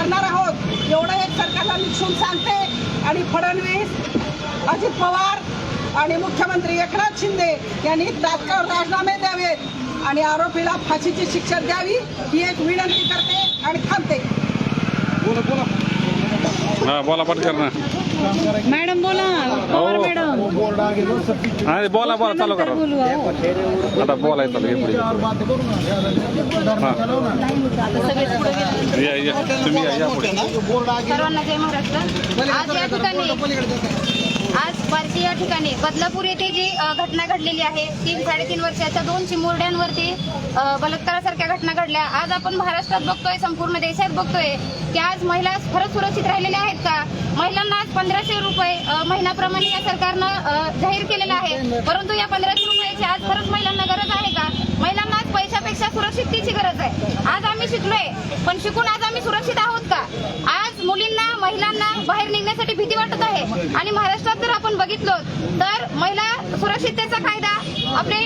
करणार आहोत. एवढं एक सरकारला निक्षून सांगते. आणि फडणवीस अजित पवार आणि मुख्यमंत्री एकनाथ शिंदे यांनी तात्काळ राजीनामे द्यावेत आणि आरोपीला फाशीची शिक्षा द्यावी ही एक विनंती करते आणि थांबते. हा बोला पटकन ना मॅडम बोला. पवार हो. मॅडम. बोला बोला चालू करा. बोलू अहो. आता बोलायचं चालू पुढे या या. तुम्ही या या पुढे. सर्वांना जय महाराष्ट्र. आज या ठिकाणी आज भारतीय या ठिकाणी बदलापूर येथे जी घटना घडलेली आहे तीन साडेतीन वर्षाच्या दोन चिमुरड्यांवरती बलात्कारासारख्या घटना घडल्या. आज आपण महाराष्ट्रात बघतोय संपूर्ण देशात बघतोय की आज महिला खरंच सुरक्षित राहिलेल्या आहेत का? महिलांना आज पंधराशे रुपये महिन्याप्रमाणे या सरकारनं जाहीर केलेलं आहे. परंतु या पंधराशे रुपयाची आज खरंच महिलांना गरज आहे का? महिलांना पैशापेक्षा सुरक्षिततेची गरज आहे. आज आम्ही शिकलोय पण शिकून आज आम्ही सुरक्षित आहोत का? आज मुलींना महिलांना बाहेर निघण्यासाठी भीती वाटत आहे. आणि महाराष्ट्रात जर आपण बघितलो तर महिला सुरक्षिततेचा कायदा आपले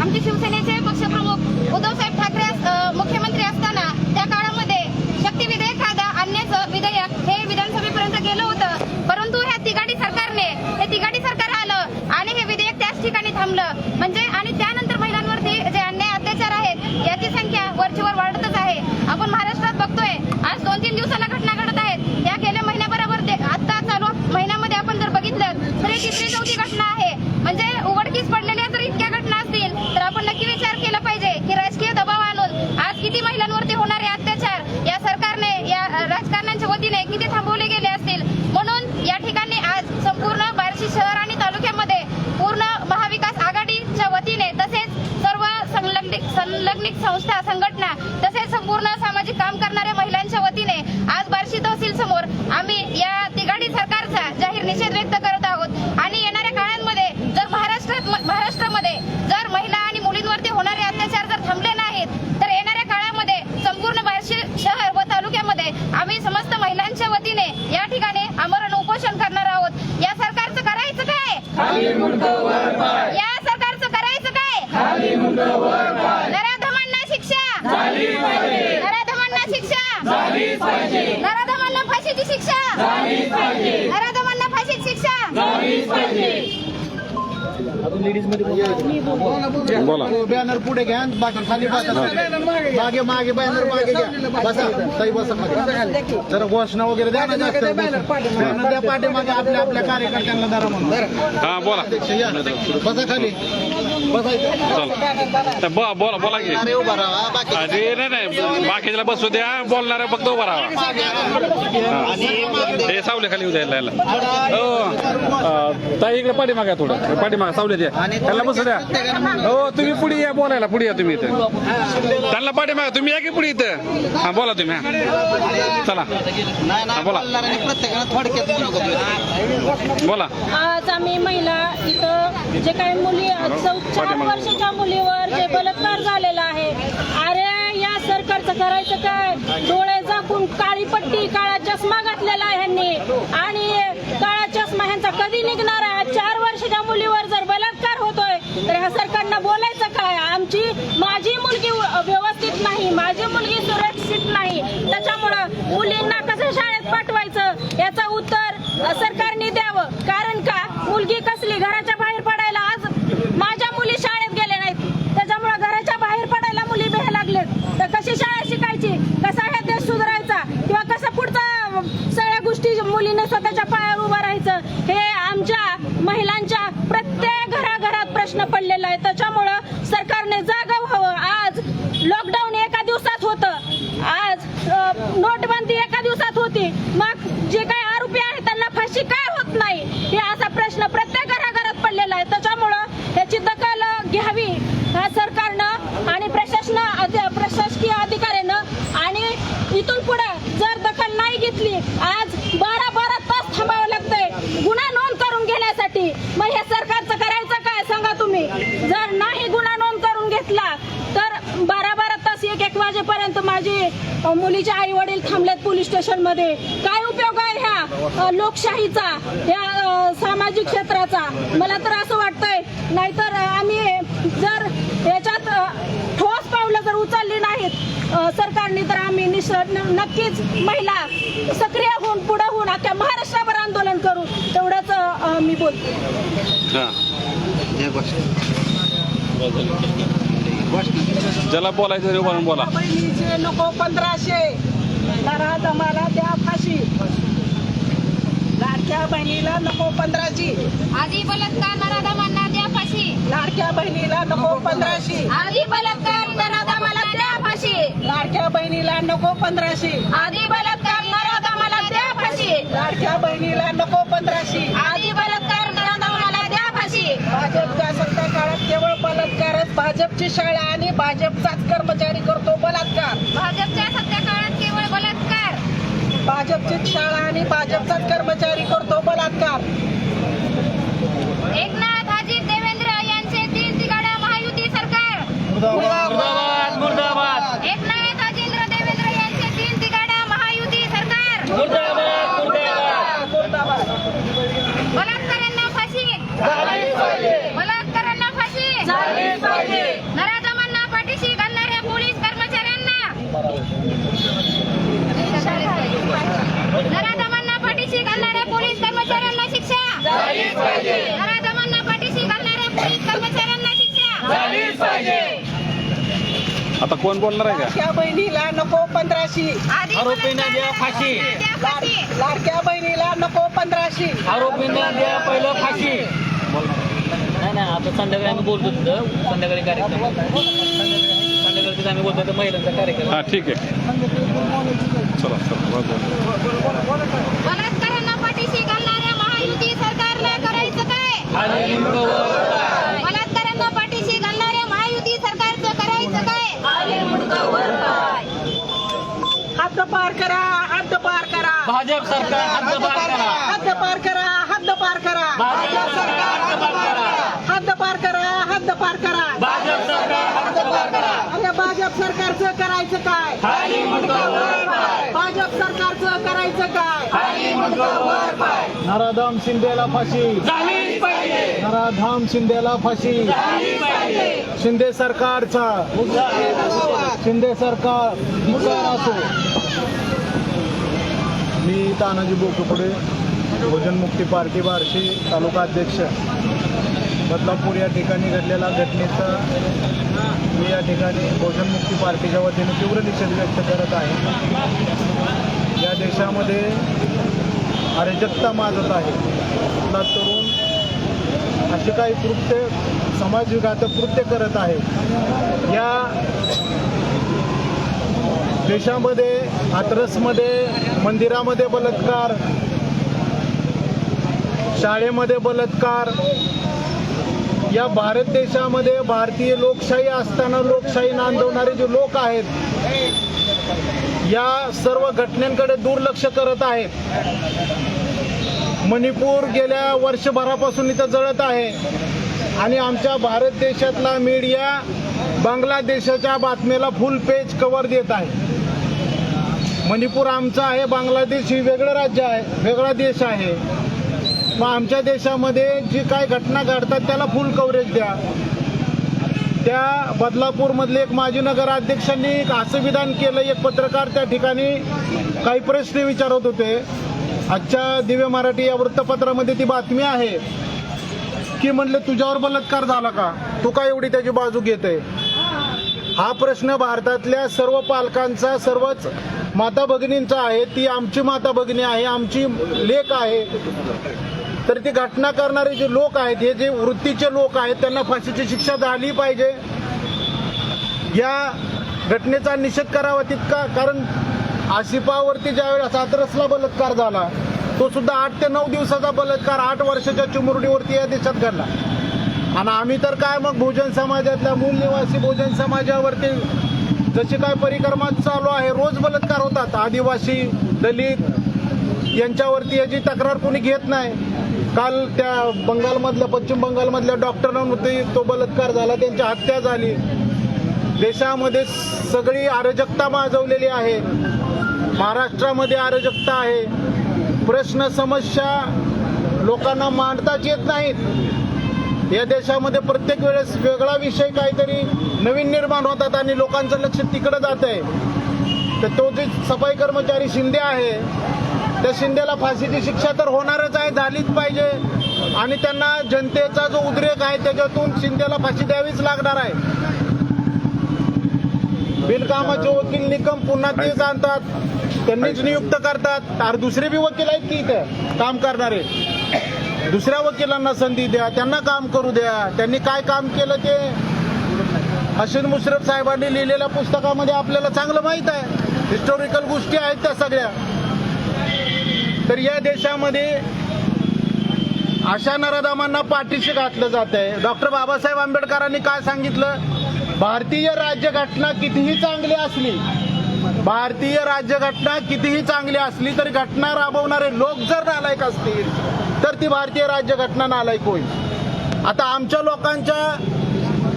आमचे शिवसेनेचे पक्षप्रमुख उद्धवसाहेब ठाकरे मुख्यमंत्री असताना त्या काळामध्ये शक्ती विधेयक कायदा आणण्याचं विधेयक हे विधानसभेपर्यंत गेलं होतं. परंतु ह्या तिघाडी सरकारने हे तिघाडी सरकार आलं आणि हे विधेयक त्याच ठिकाणी थांबलं. म्हणजे आणि त्यानंतर महिलांवरती जे अन्याय अत्याचार आहेत याची संख्या वरचीवर वाढतच आहे. आपण महाराष्ट्रात बघतोय आज दोन तीन दिवसाला घटना घडत आहेत. या गेल्या महिन्याबरोबर ते- आता चालू महिन्यामध्ये आपण जर बघितलं तर ही तिसरी चौथी घटना आहे. म्हणजे उघडकीस पडलेल्या जर इतक्या घटना असतील तर आपण नक्की विचार केला पाहिजे की राजकीय दबाव आणून आज किती महिलांवरती होणारे अत्याचार या सरकारने या अ, राजकारण्यांच्या वतीने किती थांबवले गेले असतील म्हणून या ठिकाणी आज संपूर्ण बार्शी शहर आणि तालुक्यामध्ये पूर्ण महाविकास आघाडीच्या वतीने तसेच सर्व संलग्नित संलग्नित संस्था संघटना तसेच संपूर्ण सामाजिक काम करणाऱ्या महिलांच्या वतीने आज बार्शी तहसील समोर आम्ही या तिघाडी सरकारचा जाहीर निषेध व्यक्त करत आहोत आणि येणाऱ्या काळांमध्ये जर महाराष्ट्रात महाराष्ट्रामध्ये जर महिला आणि मुलींवरती होणारे अत्याचार जर थांबले नाहीत तर येणाऱ्या काळामध्ये संपूर्ण बार्शी शहर व तालुक्यामध्ये आम्ही समस्त महिलांच्या वतीने या ठिकाणी आमरण उपोषण करणार आहोत या सरकारचं करायचं काय या सरकारचं करायचं काय नराधमांना शिक्षा नराधमांना शिक्षा नराधमांना फाशीची शिक्षा. नराधमांना फाशीची शिक्षा. बोला. बॅनर पुढे घ्या बाकी खाली बसा मागे मागे बॅनर मागे घ्या. बसा. ताई बसा मागे. जरा घोषणा वगैरे द्या ना जास्त. बॅनर द्या पाठीमागे आपल्या आपल्या कार्यकर्त्यांना धरा म्हणून. हा बोला. बसा खाली. बसा बोला बोला की. अरे उभा राहा. बाकी अरे नाही नाही. बाकीच्याला बसू द्या. बोलणारा फक्त उभा राहा. हा. हे सावले खाली उद्या हो. ताई इकडे पाठीमागा थोडं. पाठीमागा सावले द्या त्यांना बसू द्या. हो तुम्ही पुढे या बोलायला पुढे या तुम्ही इथं. त्यांना पाठीमागा तुम्ही या की पुढे इथं? हा बोला तुम्ही हा. चला. नाही हा, बोला. बोला आज आम्ही महिला इथं जे काही मुली चौ चार वर्षाच्या मुलीवर जे बलात्कार झालेला आहे अरे या सरकारचं करायचं काय? डोळे झाकून काळी पट्टी काळा चष्मा घातलेला आहे ह्यांनी. आणि काळा चष्मा ह्यांचा कधी निघणार आहे चार वर्षाच्या मुलीवर जर बलात्कार होतोय तर ह्या सरकारनं बोलायचं काय आमची माझी मुलगी व्यवस्थित नाही माझी मुलगी सुरक्षित नाही. त्याच्यामुळं मुलींना कसं शाळेत पाठवायचं? याचं उत्तर सरकारने द्यावं. कारण का? मुलगी कसली? घराच्या बाहेर पडायला आज माझ्या मुली शाळेत गेल्या नाहीत. त्याच्यामुळं घराच्या बाहेर पडायला मुली भ्यायला लागलेत. तर कशी शाळा शिकायची? कसा हा देश सुधारायचा? किंवा कसा पुढचा सगळ्या गोष्टी मुलीने स्वतःच्या पायावर उभं राहायचं? हे आमच्या महिलांच्या प्रत्येक घराघरात प्रश्न पडलेला आहे. त्याच्यामुळं सरकारने जागा व्हावं. आज लॉकडाऊन एका दिवसात होतं. आज नोटबंदी एक दिवसात होती मग जे काही आरोपी आहेत त्यांना फाशी काय होत नाही हे असा प्रश्न प्रत्येक घराघरात पडलेला आहे त्याच्यामुळं याची दखल घ्यावी ह्या सरकारनं आणि प्रशासन अधि- प्रशासकीय अधिकाऱ्यानं आणि इथून पुढे जर दखल नाही घेतली आज बारा बारा तास थांबावं लागतंय गुन्हा नोंद करून घेण्यासाठी मग हे सरकारचं करायचं काय सांगा तुम्ही जर नाही गुन्हा नोंद करून घेतला तर बारा बारा तास एक एक वाजेपर्यंत माझी अ, मुलीचे आई वडील थांबलेत पोलीस स्टेशनमध्ये काय उपयोग आहे ह्या? लोकशाहीचा ह्या सामाजिक क्षेत्राचा? मला तर असं वाटतंय नाहीतर आम्ही जर याच्यात ठोस पावलं जर उचलली नाहीत सरकारने तर आम्ही नक्कीच महिला सक्रिय होऊन पुढे होऊन अख्ख्या महाराष्ट्रावर आंदोलन करू तेवढंच मी बोलते. हा. ज्याला बोलायचं उभारून बोला. बहिणीचे नको पंधराशे. नराध मला द्या फाशी. लाडक्या बहिणीला नको पंधराची आधी बलात्कार नराधमांना द्या फाशी. लाडक्या बहिणीला नको पंधराशे. आधी बलात्कार नराधमाला द्या फाशी. लाडक्या बहिणीला नको पंधराशे. आधी बलात्कार नराधमाला द्या फाशी. लाडक्या बहिणीला नको पंधराशे. आधी बलात्कार नराधमाला द्या फाशी. भाजपच्या काळात केवळ बलात्कारच. भाजपची शाळा आणि भाजपचाच कर्मचारी करतो बलात्कार. भाजपच्या सत्ता काळात केवळ बलात्कार. भाजपची शाळा आणि भाजपचाच कर्मचारी करतो बलात्कार. एकनाथ अजित देवेंद्र यांचे तीन तिगाड्या महायुती सरकार. मुर्दाबाद मुर्दाबाद एकनाथ अजिंद्र देवेंद्र यांचे तीन तिगाड्या महायुती सरकार फाशी बलात्कारांना फाशी नराधमांना पाठीशी घालणाऱ्या पोलीस कर्मचाऱ्यांना नराधमांना पाठीशी घालणाऱ्या पोलीस कर्मचाऱ्यांना शिक्षा नराधमांना पाठीशी घालणाऱ्या पोलीस कर्मचाऱ्यांना शिक्षा आता कोण बोलणार आहे का? लाडक्या बहिणीला नको पंधराशे. आरोपींना द्या फाशी. द्या फाशी. लाडक्या बहिणीला नको पंधराशे. आरोपींना द्या पहिलं फाशी. नाही नाही आता संध्याकाळी आम्ही बोलतो तिथं. संध्याकाळी कार्यक्रम. संध्याकाळी तिथं आम्ही बोलतो तो महिलांचा कार्यक्रम. हा ठीक आहे. चला चला वा, वा. बलात्कारांना पाठीशी घालणाऱ्या महायुती सरकारला करायचं काय? पार करा हद्द पार करा. भाजप सरकार हद्दपार करा. हद्द पार करा हद्द पार करा. भाजप सरकार हद्दपार करा. हद्द पार करा. हद्द पार करा. भाजप सरकार हद्दपार करा. अरे भाजप सरकारचं करायचं काय? सरकारचं करायचं काय? नराधाम शिंदेला फाशी. नराधाम शिंदेला फाशी. शिंदे सरकारचा. शिंदे सरकार असो. मी तानाजी बोकुपुडे भोजन मुक्ती पार्टी बार्शी तालुका अध्यक्ष. बदलापूर या ठिकाणी घडलेल्या घटनेचा मी या ठिकाणी भोजन मुक्ती पार्टीच्या वतीने तीव्र निषेध व्यक्त करत आहे. या देशामध्ये अराजकता माजत आहे. आपला तरुण असे काही कृत्य समाजविघातक कृत्य करत आहे. या देशामध्ये हातरसमध्ये मंदिरामध्ये बलात्कार शाळेमध्ये बलात्कार या भारत देशामध्ये भारतीय लोकशाही असताना लोकशाही नांदवणारे जे लोक आहेत या सर्व घटनेकडे दुर्लक्ष करत आहेत. मणिपूर गेल्या वर्षभरापासून इथं जळत आहे. आणि आमच्या भारत देशातला मीडिया बांगलादेशाच्या बातमीला फुल पेज कवर देत आहे. मणिपूर आमचा आहे बांगलादेश ही वेगळं राज्य आहे वेगळा देश आहे. मग आमच्या देशामध्ये जी काय घटना घडतात त्याला फुल कव्हरेज द्या. त्या बदलापूरमधले एक माजी नगराध्यक्षांनी एक असं विधान केलं एक पत्रकार त्या ठिकाणी काही प्रश्न विचारत होते. आजच्या दिव्य मराठी या वृत्तपत्रामध्ये ती बातमी आहे की म्हणले तुझ्यावर बलात्कार झाला का? तू का एवढी त्याची बाजू घेते हा प्रश्न भारतातल्या सर्व पालकांचा सर्वच माता भगिनींचा आहे. ती आमची माता भगिनी आहे आमची लेख आहे. तर ती घटना करणारे जे लोक आहेत हे जे वृत्तीचे लोक आहेत त्यांना फाशीची शिक्षा झाली पाहिजे. या घटनेचा निषेध करावा तितका कारण आशिफावरती ज्यावेळेस हातरसला बलात्कार झाला तो सुद्धा आठ ते नऊ दिवसाचा बलात्कार आठ वर्षाच्या चिमुरडीवरती या देशात घडला. आणि आम्ही तर काय मग भोजन समाजातल्या मूल निवासी भोजन समाजावरती जशी काय परिक्रमा चालू आहे रोज बलात्कार होतात. आदिवासी दलित यांच्यावरती याची तक्रार कोणी घेत नाही. काल त्या बंगालमधल्या पश्चिम बंगालमधल्या डॉक्टरांवरती तो बलात्कार झाला त्यांची हत्या झाली. देशामध्ये सगळी अराजकता माजवलेली आहे. महाराष्ट्रामध्ये अराजकता आहे. प्रश्न समस्या लोकांना मांडताच येत नाहीत. या देशामध्ये प्रत्येक वेळेस वेगळा विषय काहीतरी नवीन निर्माण होतात आणि लोकांचं लक्ष तिकडं जात आहे तर तो जे सफाई कर्मचारी शिंदे आहे त्या शिंदेला फाशीची शिक्षा तर होणारच आहे झालीच पाहिजे. आणि त्यांना जनतेचा जो उद्रेक आहे त्याच्यातून शिंदेला फाशी द्यावीच लागणार आहे. बिनकामाचे वकील निकम पुन्हा तेच आणतात. त्यांनीच नियुक्त करतात. तर दुसरे बी वकील आहेत की इथे? काम करणारे. दुसऱ्या वकिलांना संधी द्या त्यांना काम करू द्या. त्यांनी काय काम केलं ते? हसन मुश्रफ साहेबांनी लिहिलेल्या पुस्तकामध्ये आपल्याला चांगलं माहीत आहे. हिस्टॉरिकल गोष्टी आहेत त्या सगळ्या. तर या देशामध्ये अशा नरदामांना पाठीशी घातलं जात आहे. डॉक्टर बाबासाहेब आंबेडकरांनी काय सांगितलं? भारतीय राज्यघटना कितीही चांगली असली भारतीय राज्यघटना कितीही चांगली असली तरी घटना राबवणारे लोक जर नालायक असतील तर ती भारतीय राज्यघटना नालायक होईल. आता आमच्या लोकांच्या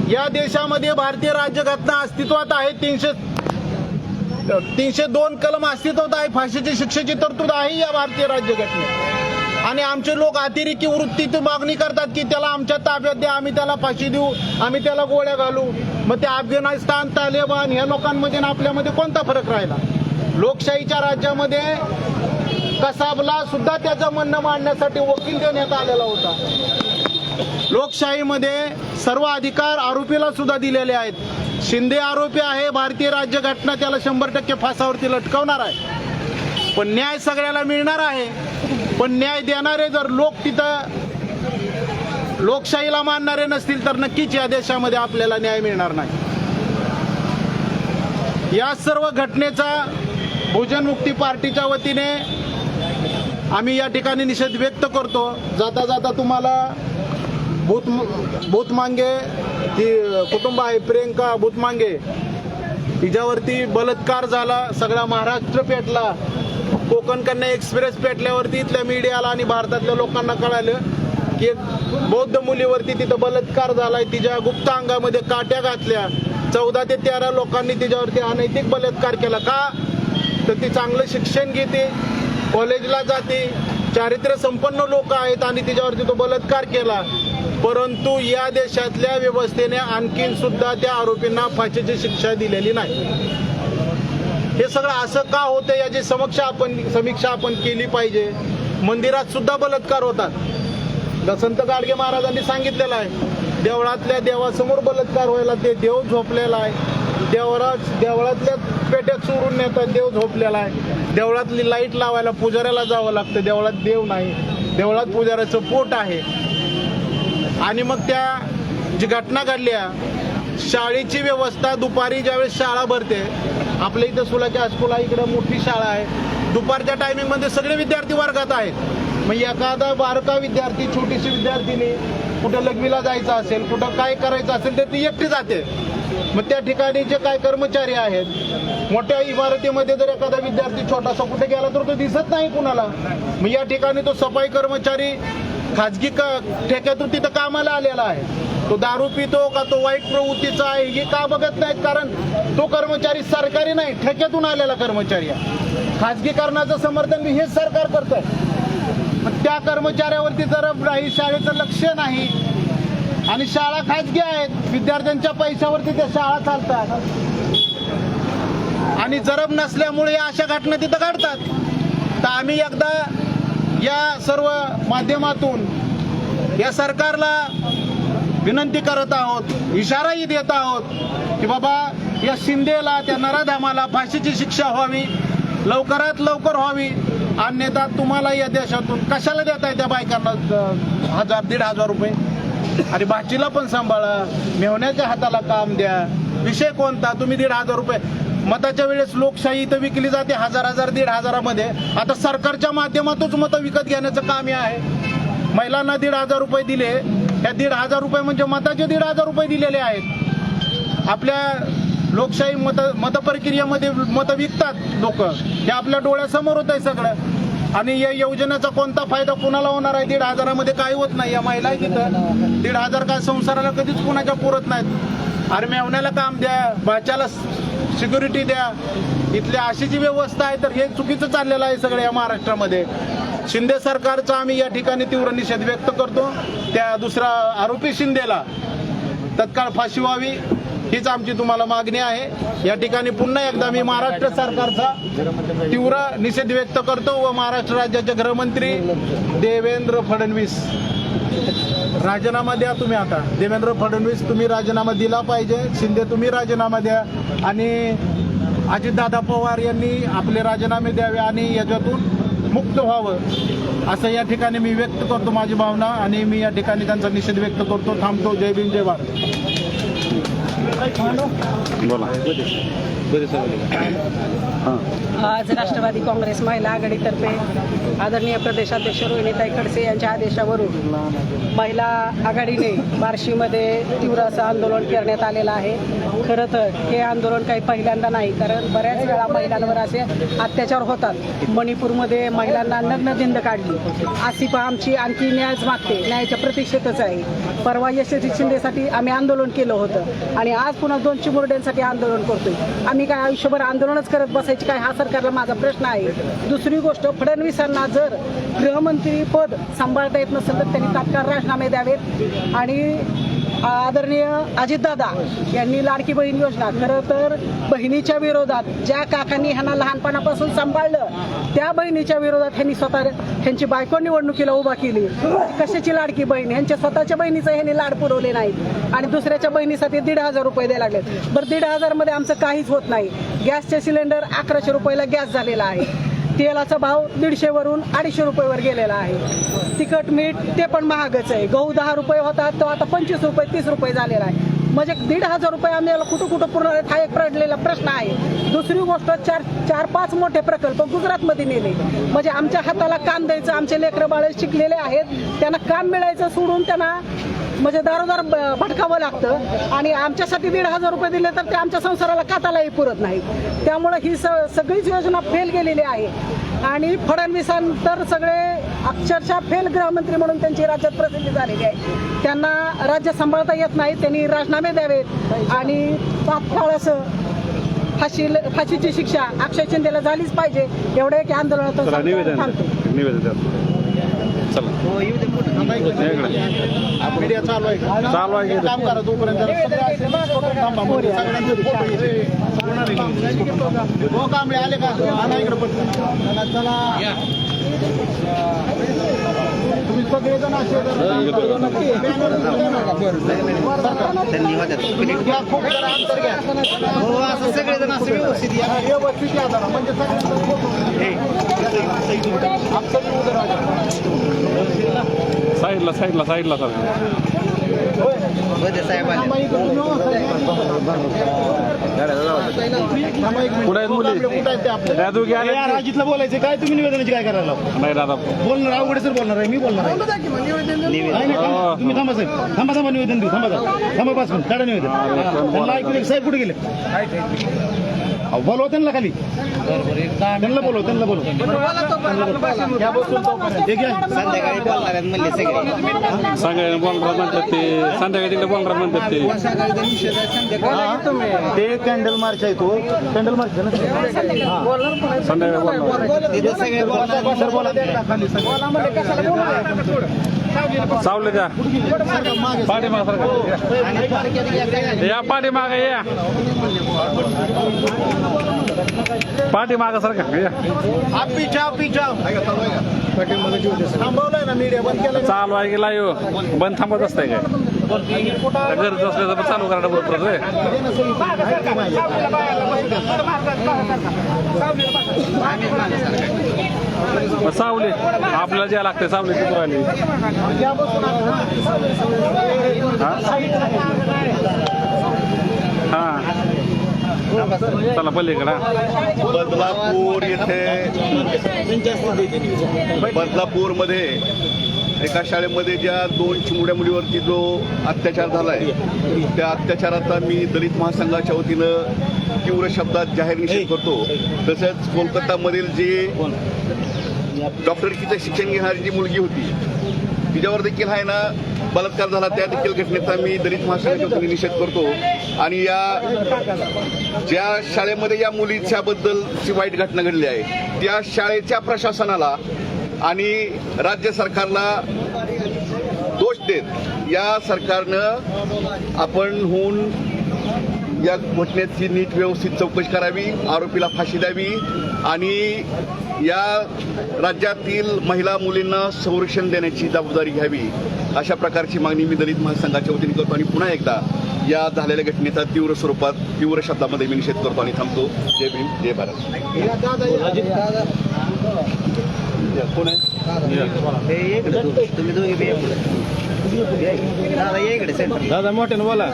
या देशामध्ये भारतीय राज्यघटना अस्तित्वात आहे. तीनशे तीनशे दोन कलम अस्तित्वात आहे. फाशीची शिक्षेची तरतूद आहे या भारतीय राज्यघटनेत. आणि आमचे लोक अतिरेकी वृत्तीची मागणी करतात की त्याला आमच्या ताब्यात द्या आम्ही त्याला फाशी देऊ आम्ही त्याला गोळ्या घालू. मग ते अफगाणिस्तान तालिबान ह्या लोकांमध्ये आणि आपल्यामध्ये कोणता फरक राहिला? लोकशाहीच्या राज्यामध्ये कसाबला सुद्धा त्याचं म्हणणं मांडण्यासाठी वकील देण्यात आलेला होता. लोकशाहीमध्ये सर्व अधिकार आरोपीला सुद्धा दिलेले आहेत. शिंदे आरोपी आहे भारतीय राज्य घटना त्याला शंभर टक्के फासावरती लटकवणार आहे. पण न्याय सगळ्याला मिळणार आहे. पण न्याय देणारे जर लोक तिथं लोकशाहीला मानणारे नसतील तर नक्कीच या देशामध्ये आपल्याला न्याय मिळणार नाही. या सर्व घटनेचा बहुजन मुक्ती पार्टीच्या वतीने आम्ही या ठिकाणी निषेध व्यक्त करतो. जाता जाता तुम्हाला भूत भूतमांगे ती कुटुंब आहे प्रियंका भूतमांगे तिच्यावरती बलात्कार झाला सगळा महाराष्ट्र पेटला. कोकण कन्या एक्सप्रेस पेटल्यावरती इथल्या मीडियाला आणि भारतातल्या लोकांना कळालं की बौद्ध मुलीवरती तिथं बलात्कार झालाय. तिच्या गुप्त अंगामध्ये काट्या घातल्या. चौदा ते तेरा लोकांनी तिच्यावरती अनैतिक बलात्कार केला. का? तर ती चांगलं शिक्षण घेते कॉलेजला जाते चारित्र्य संपन्न लोक आहेत आणि तिच्यावरती तो बलात्कार केला. परंतु या देशातल्या व्यवस्थेने आणखीन सुद्धा त्या आरोपींना फाशीची शिक्षा दिलेली नाही. हे सगळं असं का होतं याची समक्षा आपण समीक्षा आपण केली पाहिजे. मंदिरात सुद्धा बलात्कार होतात. संत गाडगे महाराजांनी सांगितलेलं आहे देवळातल्या देवासमोर बलात्कार व्हायला ते देव झोपलेला आहे. देवळात देवळातल्या पेट्यात चोरून नेतात देव झोपलेला आहे. देवळातली लाइट लावायला पुजाऱ्याला जावं लागतं. देवळात देव नाही. देवळात पुजाऱ्याचं पोट आहे. आणि मग त्या जी घटना घडल्या शाळेची व्यवस्था दुपारी ज्यावेळेस शाळा भरते आपल्या इथं सुलाच्या हायस्कूल इकडं मोठी शाळा आहे. दुपारच्या टायमिंगमध्ये सगळे विद्यार्थी वर्गात आहेत. मग एखादा बारका विद्यार्थी छोटीशी विद्यार्थिनी कुठं लग्नीला जायचं असेल कुठं काय करायचं असेल तर ती एकटी जाते. मग त्या ठिकाणी जे काय कर्मचारी आहेत मोठ्या इमारतीमध्ये जर एखादा विद्यार्थी छोटासा कुठे गेला तर तो दिसत नाही कुणाला. मग या ठिकाणी तो सफाई कर्मचारी खाजगी का ठेक्यातून तिथं कामाला आलेला आहे. तो दारू पितो का तो वाईट प्रवृत्तीचा आहे हे का बघत नाहीत? कारण तो कर्मचारी सरकारी नाही ठेक्यातून आलेला कर्मचारी आहे. खाजगीकरणाचं समर्थन हेच सरकार करत मग त्या कर्मचाऱ्यावरती जर नाही शाळेचं लक्ष नाही आणि शाळा खाजगी आहेत. विद्यार्थ्यांच्या पैशावरती त्या शाळा चालतात. आणि जरब नसल्यामुळे या अशा घटना तिथं घडतात. तर आम्ही एकदा या सर्व माध्यमातून या सरकारला विनंती करत आहोत इशाराही देत आहोत की बाबा या शिंदेला त्या नराधामाला फाशीची शिक्षा व्हावी लवकरात लवकर व्हावी. अन्यथा तुम्हाला या देशातून कशाला देताय त्या बायकांना हजार दीड हजार रुपये? आणि भाचीला पण सांभाळा. मेहण्याच्या हाताला काम द्या. विषय कोणता? तुम्ही दीड हजार रुपये. मताच्या वेळेस लोकशाही इथं विकली जाते हजार हजार दीड हजारामध्ये. आता सरकारच्या माध्यमातूनच मतं विकत घेण्याचं काम हे आहे. महिलांना दीड हजार रुपये दिले. त्या दीड हजार रुपये म्हणजे मताचे दीड हजार रुपये दिलेले आहेत. आपल्या लोकशाही मत मतप्रक्रियेमध्ये मतं विकतात लोक. हे आपल्या डोळ्यासमोर होत आहे सगळं. आणि या योजनेचा कोणता फायदा कुणाला होणार आहे? दीड हजारामध्ये काय होत नाही या महिला तिथं दीड हजार काय संसाराला कधीच कुणाच्या पुरत नाहीत. अरे मेवण्याला काम द्या भाच्याला सिक्युरिटी द्या. इथल्या अशी जी व्यवस्था आहे तर हे चुकीचं चाललेलं आहे सगळं या महाराष्ट्रामध्ये. शिंदे सरकारचा आम्ही या ठिकाणी तीव्र निषेध व्यक्त करतो. त्या दुसरा आरोपी शिंदेला तत्काळ फाशी व्हावी. हीच आमची तुम्हाला मागणी आहे. या ठिकाणी पुन्हा एकदा मी महाराष्ट्र सरकारचा तीव्र निषेध व्यक्त करतो व महाराष्ट्र राज्याचे गृहमंत्री देवेंद्र फडणवीस. राजीनामा द्या तुम्ही आता. देवेंद्र फडणवीस तुम्ही राजीनामा दिला पाहिजे. शिंदे तुम्ही राजीनामा द्या. आणि अजितदादा पवार यांनी आपले राजीनामे द्यावे आणि याच्यातून मुक्त व्हावं. असं या ठिकाणी मी व्यक्त करतो माझी भावना आणि मी या ठिकाणी त्यांचा निषेध व्यक्त करतो. थांबतो. जय भीम जय भारत. बोला हां आज राष्ट्रवादी काँग्रेस महिला आघाडीतर्फे आदरणीय प्रदेशाध्यक्ष रोहिणीताई खडसे यांच्या आदेशावरून महिला आघाडीने बार्शीमध्ये तीव्र असं आंदोलन करण्यात आलेलं आहे. खरं तर हे आंदोलन काही पहिल्यांदा नाही कारण बऱ्याच वेळा महिलांवर असे अत्याचार होतात. मणिपूरमध्ये महिलांना नग्न धिंड काढली. आसिफा आमची आणखी न्यायच मागते न्यायाच्या प्रतीक्षेतच आहे. परवा यशस्वी शिंदेसाठी आम्ही आंदोलन केलं होतं. आणि आज पुन्हा दोन चिमुरड्यांसाठी आंदोलन करतोय. आम्ही काय आयुष्यभर आंदोलनच करत बसायची काय हा सरकारला माझा प्रश्न आहे. दुसरी गोष्ट फडणवीसांना जर गृहमंत्री पद सांभाळता येत नसेल तर त्यांनी तात्काळ राजीनामे द्यावेत. आणि आदरणीय अजितदादा यांनी लाडकी बहीण योजना खरं तर बहिणीच्या विरोधात ज्या काकांनी ह्यांना लहानपणापासून सांभाळलं त्या बहिणीच्या विरोधात ह्यांनी स्वतः ह्यांची बायको निवडणुकीला उभा केली. कशाची लाडकी बहीण? ह्यांच्या स्वतःच्या बहिणीचं ह्यांनी लाड पुरवले नाहीत आणि दुसऱ्याच्या बहिणीसाठी दीड हजार रुपये द्यायला लागले बरं दीड हजारमध्ये आमचं काहीच होत नाही. गॅसचे सिलेंडर अकराशे रुपयाला गॅस झालेला आहे. तेलाचा भाव दीडशे वरून अडीचशे रुपयेवर गेलेला आहे. तिखट मीठ ते पण महागच आहे. गहू दहा रुपये होता तो आता पंचवीस रुपये तीस रुपये झालेला आहे. म्हणजे दीड हजार रुपये आम्हाला कुठं कुठं पूर्ण आहेत हा एक पडलेला प्रश्न आहे. दुसरी गोष्ट चार चार पाच मोठे प्रकल्प गुजरातमध्ये नेले. म्हणजे आमच्या हाताला काम द्यायचं आमचे लेकरं बाळ शिकलेले त्यांना काम मिळायचं सोडून त्यांना म्हणजे दारोदार भटकावं लागतं. आणि आमच्यासाठी दीड हजार रुपये दिले तर ते आमच्या संसाराला कातालाही पुरत नाही त्यामुळं ही स सगळीच योजना फेल गेलेली आहे. आणि फडणवीसांतर सगळे अक्षरशः फेल गृहमंत्री म्हणून त्यांची राज्यात प्रसिद्धी झालेली आहे. त्यांना राज्य सांभाळता येत नाही त्यांनी राजीनामे द्यावेत. आणि तात्काळ असं फाशी फाशीची शिक्षा अक्षय शिंदेला झालीच पाहिजे. एवढे की आंदोलनात निवेदन थांबतो चला. मीडिया चालू आहे? चालू? काम करा तोपर्यंत असे. हो कांबळे आले का? इकडे. चला. तुम्ही सगळेजण असे घ्या, खूप जरा अंतर घ्या. हो, सगळेजण असे व्यवस्थित या. व्यवस्थित या जरा, म्हणजे सगळ्यांचे साईडला साईडला साईडला हो. कुठे आहेत मुली? त्या दोघी आल्या या राजीतला बोलायचं काय तुम्ही निवेदनाची काय करायला नाही दादा बोलणार अवघड सर बोलणार आहे. मी बोलणार आहे. नाही, नाही, थांबा. तुम्ही थांबा साहेब. थांबा थांबा निवेदन देऊ. थांबा थांबा. थांबा पाच मिनिट. काढा निवेदन. त्यांना ऐकू दे. साहेब कुठे गेले? बोलवा त्यांना खाली. त्यांना बोलव त्यांना बोलव. संध्याकाळी बोलणार म्हणतात ते. संध्याकाळी तिकडे बोलणार म्हणतात ते. हा, ते कॅन्डल मार्च आहे तो. कॅन्डल मार्च ना संध्याकाळी बोलणार. सर बोला. सावले द्या पाठीमाग या पाठीमाग या. पाठीमाग सारखा. या. थांबवलंय ना मीडिया बंद केलं चालू आहे की लाईव्ह बंद थांबत असतंय काय? गरज असलं तर चालू करायला बरोबर रे सावली आपल्याला ज्या लागते सावली किती राहिली हा? हा. चला पलीकडे बदलापूर येथे एका शाळेमध्ये ज्या दोन चिमुड्या मुलीवरती जो अत्याचार झाला आहे त्या अत्याचाराचा मी दलित महासंघाच्या वतीनं तीव्र शब्दात जाहीर निषेध करतो. तसंच कोलकातामधील जी डॉक्टरकीचं शिक्षण घेणारी जी मुलगी होती तिच्यावर देखील आहे ना बलात्कार झाला. त्या देखील घटनेचा मी दलित महासंघाच्या वतीने निषेध करतो. आणि या ज्या शाळेमध्ये या मुलीच्या बद्दलची वाईट घटना घडली आहे त्या शाळेच्या प्रशासनाला आणि राज्य सरकारला दोष देत या सरकारनं आपण होऊन या घटनेची नीट व्यवस्थित चौकशी करावी आरोपीला फाशी द्यावी आणि या राज्यातील महिला मुलींना संरक्षण देण्याची जबाबदारी घ्यावी अशा प्रकारची मागणी मी दलित महासंघाच्या वतीने करतो आणि पुन्हा एकदा या झालेल्या घटनेचा तीव्र स्वरूपात तीव्र शब्दामध्ये मी निषेध करतो आणि थांबतो. जय भीम जय भारत. कोण आहे. दादा दादा मोठ्यानं बोला.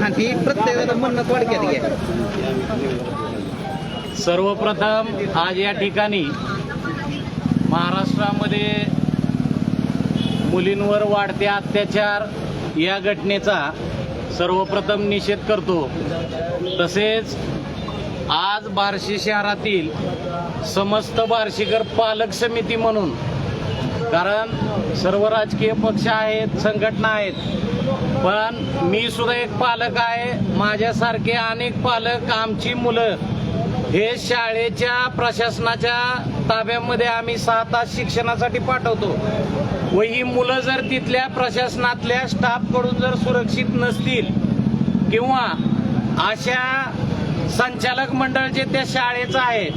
हा ती प्रत्येकाला म्हणणं थोडक्यात घ्या. सर्वप्रथम आज या ठिकाणी महाराष्ट्रामध्ये मुलींवर वाढते अत्याचार या घटनेचा सर्वप्रथम निषेध करतो. तसेच आज बार्शी शहरातील समस्त बार्शीकर पालक समिती म्हणून कारण सर्व राजकीय पक्ष आहेत संघटना आहेत पण मी सुद्धा एक पालक आहे. माझ्यासारखे अनेक पालक आमची मुलं हे शाळेच्या प्रशासनाच्या ताब्यामध्ये आम्ही सहा तास शिक्षणासाठी पाठवतो. व ही मुलं जर तिथल्या प्रशासनातल्या स्टाफकडून जर सुरक्षित नसतील किंवा अशा संचालक मंडळ जे त्या शाळेचं आहे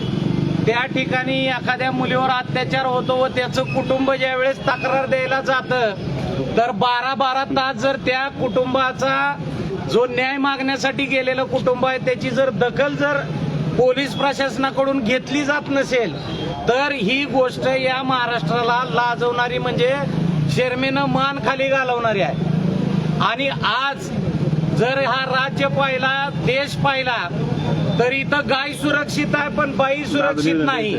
त्या ठिकाणी एखाद्या मुलीवर अत्याचार होतो व त्याचं कुटुंब ज्यावेळेस तक्रार द्यायला जातं तर बारा बारा तास जर त्या कुटुंबाचा जो न्याय मागण्यासाठी गेलेलं कुटुंब आहे त्याची जर दखल जर पोलीस प्रशासनाकडून घेतली जात नसेल तर ही गोष्ट या महाराष्ट्राला लाजवणारी म्हणजे शर्मेनं मान खाली घालवणारी आहे. आणि आज जर हा राज्य पाहिला देश पाहिला तर इथं गाय सुरक्षित आहे पण बाई सुरक्षित नाही.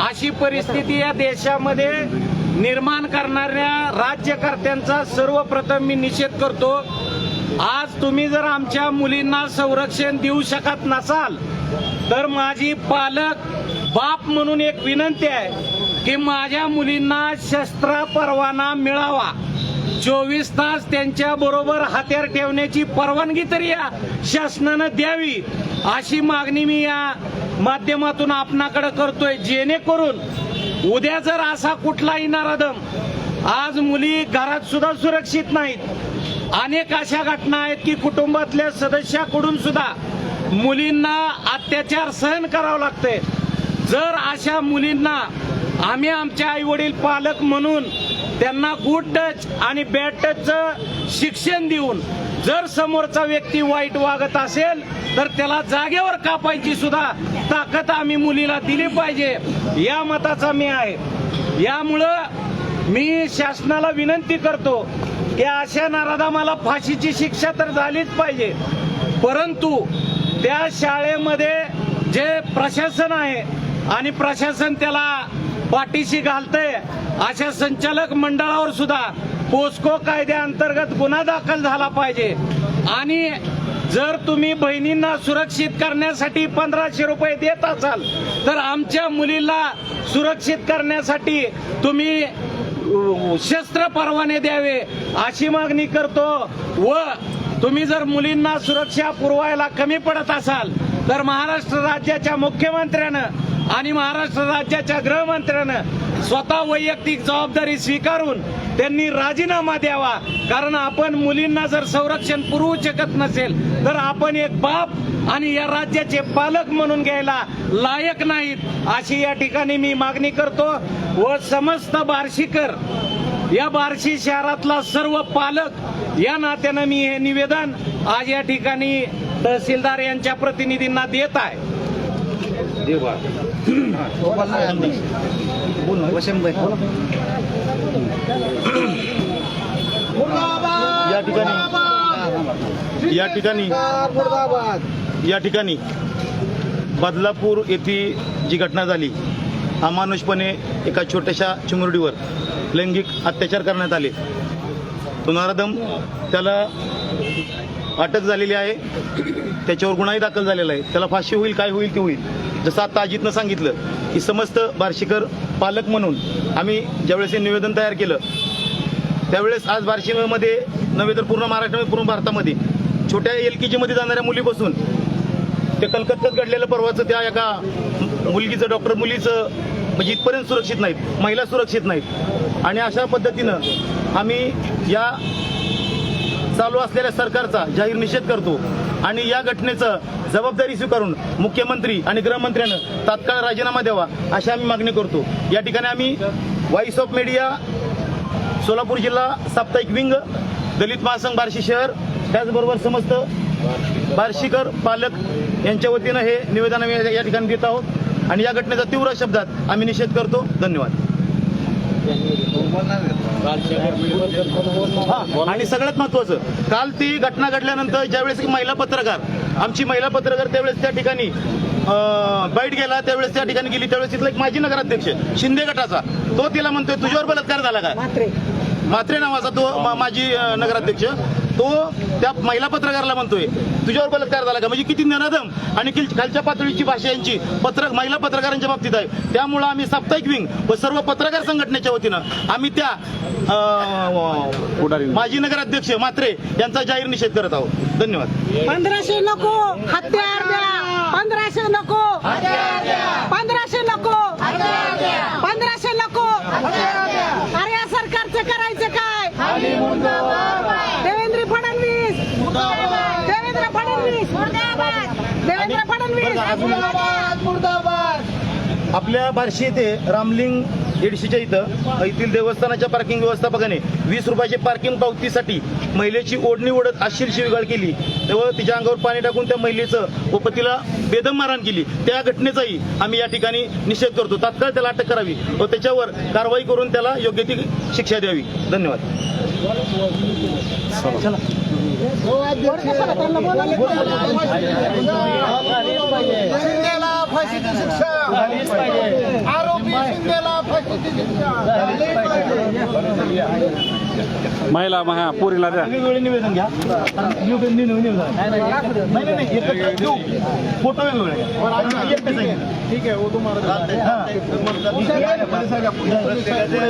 अशी परिस्थिती या देशामध्ये निर्माण करणाऱ्या राज्यकर्त्यांचा सर्वप्रथम मी निषेध करतो. आज तुम्ही जर आमच्या मुलींना संरक्षण देऊ शकत नसाल तर माझी पालक बाप म्हणून एक विनंती आहे की माझ्या मुलींना शस्त्र परवाना मिळावा. चोवीस तास त्यांच्या बरोबर हत्यार ठेवण्याची परवानगी तरी या शासनानं द्यावी. अशी मागणी मी या माध्यमातून आपणाकडे करतोय. जेणेकरून उद्या जर असा कुठलाही नराधम आज मुली घरात सुद्धा सुरक्षित नाहीत. अनेक अशा घटना आहेत की कुटुंबातल्या सदस्याकडून सुद्धा मुलींना अत्याचार सहन करावं लागतंय. जर अशा मुलींना आम्ही आमचे आई वडील पालक म्हणून त्यांना गुड टच आणि बॅड टचचं शिक्षण देऊन जर समोरचा व्यक्ती वाईट वागत असेल तर त्याला जागेवर कापायची सुद्धा ताकद आम्ही मुलीला दिली पाहिजे. या मताचा मी आहे. यामुळं मी शासनाला विनंती करतो की अशा नराधामाला फाशीची शिक्षा तर झालीच पाहिजे. परंतु त्या शाळेमध्ये जे प्रशासन आहे आणि प्रशासन त्याला पाठीशी घालतंय अशा संचालक मंडळावर सुद्धा पोस्को कायद्याअंतर्गत गुन्हा दाखल झाला पाहिजे. आणि जर तुम्ही बहिणींना सुरक्षित करण्यासाठी पंधराशे रुपये देत असाल तर आमच्या मुलीला सुरक्षित करण्यासाठी तुम्ही शस्त्र परवाने द्यावे. अशी मागणी करतो. व तुम्ही जर मुलींना सुरक्षा पुरवायला कमी पडत असाल तर महाराष्ट्र राज्याच्या मुख्यमंत्र्यानं आणि महाराष्ट्र राज्याच्या गृहमंत्र्यानं स्वतः वैयक्तिक जबाबदारी स्वीकारून त्यांनी राजीनामा द्यावा. कारण आपण मुलींना जर संरक्षण पुरवू शकत नसेल तर आपण एक बाप आणि या राज्याचे पालक म्हणून घ्यायला लायक नाहीत. अशी या ठिकाणी मी मागणी करतो व समस्त बार्शीकर या बार्शी शहरातला सर्व पालक या नात्यानं मी हे निवेदन आज या ठिकाणी तहसीलदार यांच्या प्रतिनिधींना देत आहे. या ठिकाणी. या ठिकाणी. या ठिकाणी. बदलापूर येथे जी घटना झाली अमानुषपणे एका छोट्याशा चिमुरडीवर लैंगिक अत्याचार करण्यात आले. तो नराधम त्याला अटक झालेली आहे. त्याच्यावर गुन्हाही दाखल झालेला आहे. त्याला फाशी होईल काय होईल ते होईल. जसं आता अजितनं सांगितलं की समस्त बार्शीकर पालक म्हणून आम्ही ज्यावेळेस हे निवेदन तयार केलं त्यावेळेस आज बार्शीमध्ये नव्हे तर पूर्ण महाराष्ट्रामध्ये पूर्ण भारतामध्ये छोट्या एल के जीमध्ये जाणाऱ्या मुलीपासून ते कलकत्त्यात घडलेलं परवाचं त्या एका मुलगीचं डॉक्टर मुलीचं म्हणजे इथपर्यंत सुरक्षित नाहीत महिला सुरक्षित नाहीत. आणि अशा पद्धतीनं आम्ही या चालू असलेल्या सरकारचा जाहीर निषेध करतो. आणि या घटनेचं जबाबदारी स्वीकारून मुख्यमंत्री आणि गृहमंत्र्यानं तात्काळ राजीनामा द्यावा अशी आम्ही मागणी करतो. या ठिकाणी आम्ही व्हॉइस ऑफ मीडिया सोलापूर जिल्हा साप्ताहिक विंग दलित महासंघ बार्शी शहर त्याचबरोबर समस्त बार्शीकर पालक यांच्या वतीनं हे निवेदन आम्ही या ठिकाणी देत आहोत. आणि या घटनेचा तीव्र शब्दात आम्ही निषेध करतो. धन्यवाद. हा, आणि सगळ्यात महत्वाचं काल ती घटना घडल्यानंतर ज्यावेळेस की महिला पत्रकार आमची महिला पत्रकार त्यावेळेस त्या ठिकाणी अं, बाईट गेला त्यावेळेस त्या ठिकाणी गेली त्यावेळेस तिथला एक माजी नगराध्यक्ष शिंदे गटाचा तो तिला म्हणतोय तुझ्यावर बलात्कार झाला का? म्हात्रे नावाचा तो मा- माजी अं, नगराध्यक्ष. तो त्या महिला पत्रकाराला म्हणतोय तुझ्यावर बलात्कार झाला का? म्हणजे किती नरदम आणि खालच्या पातळीची भाषा यांची पत्रक महिला पत्रकारांच्या बाबतीत आहे. त्यामुळं आम्ही साप्ताहिक विंग व सर्व पत्रकार संघटनेच्या वतीनं आम्ही त्या. माजी नगराध्यक्ष मात्रे यांचा जाहीर निषेध करत आहोत. धन्यवाद. पंधराशे नको. हत्यार द्या. पंधराशे नको. पंधराशे नको. पंधराशे नको. अरे या सरकारचं करायचं काय? देवेंद्र फडणवीस! देवेंद्र फडणवीस! आपल्या बार्शी येथे रामलिंग एडशीच्या इथं येथील देवस्थानाच्या पार्किंग व्यवस्थापकाने वीस रुपयाची पार्किंग पावतीसाठी महिलेची ओढणी ओढत अशीर शिवीगाळ केली. तेव्हा तिच्या अंगावर पाणी टाकून त्या महिलेचं व पतीला बेदम मारहाण केली. त्या घटनेचाही आम्ही या ठिकाणी निषेध करतो. तात्काळ त्याला अटक करावी व त्याच्यावर कारवाई करून त्याला योग्य ती शिक्षा द्यावी. धन्यवाद. फाशीची शिक्षा आरोपी शिंदेला फाशीची शिक्षा महिला मग हा पोरीला द्या वेगवेगळे निवेदन घ्या नाही नाही नाही एकच देऊ. फोटो वेगवेगळे एकटेच आहे. ठीक आहे वो तुम्हाला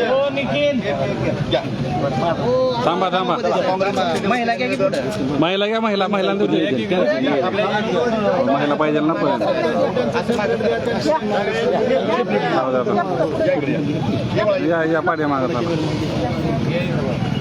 हो, निखिल थांबा थांबा महिला घ्या की महिला घ्या महिला महिला महिला पाहिजे ना पण या या पाठीमागं चला या पुढे ये, ये.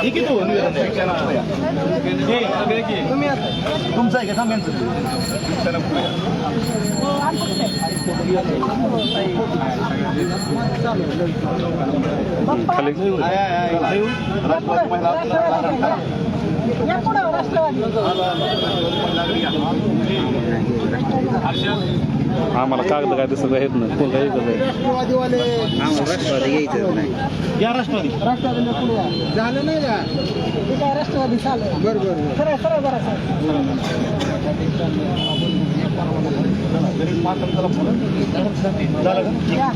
ठीक आहे तो निवेदन हे, तुमचं आहे का थांब आम्हाला कागद काय दिसत आहेत ना कोण काही आहे? राष्ट्रवादीवाले राष्ट्रवादी घ्यायचं नाही. या राष्ट्रवादी. राष्ट्रवादीला पुढे या. झालं नाही का? हे काय राष्ट्रवादी चालू बरं बरं बरं. खरं खरं जरा साहेब झालं का? या.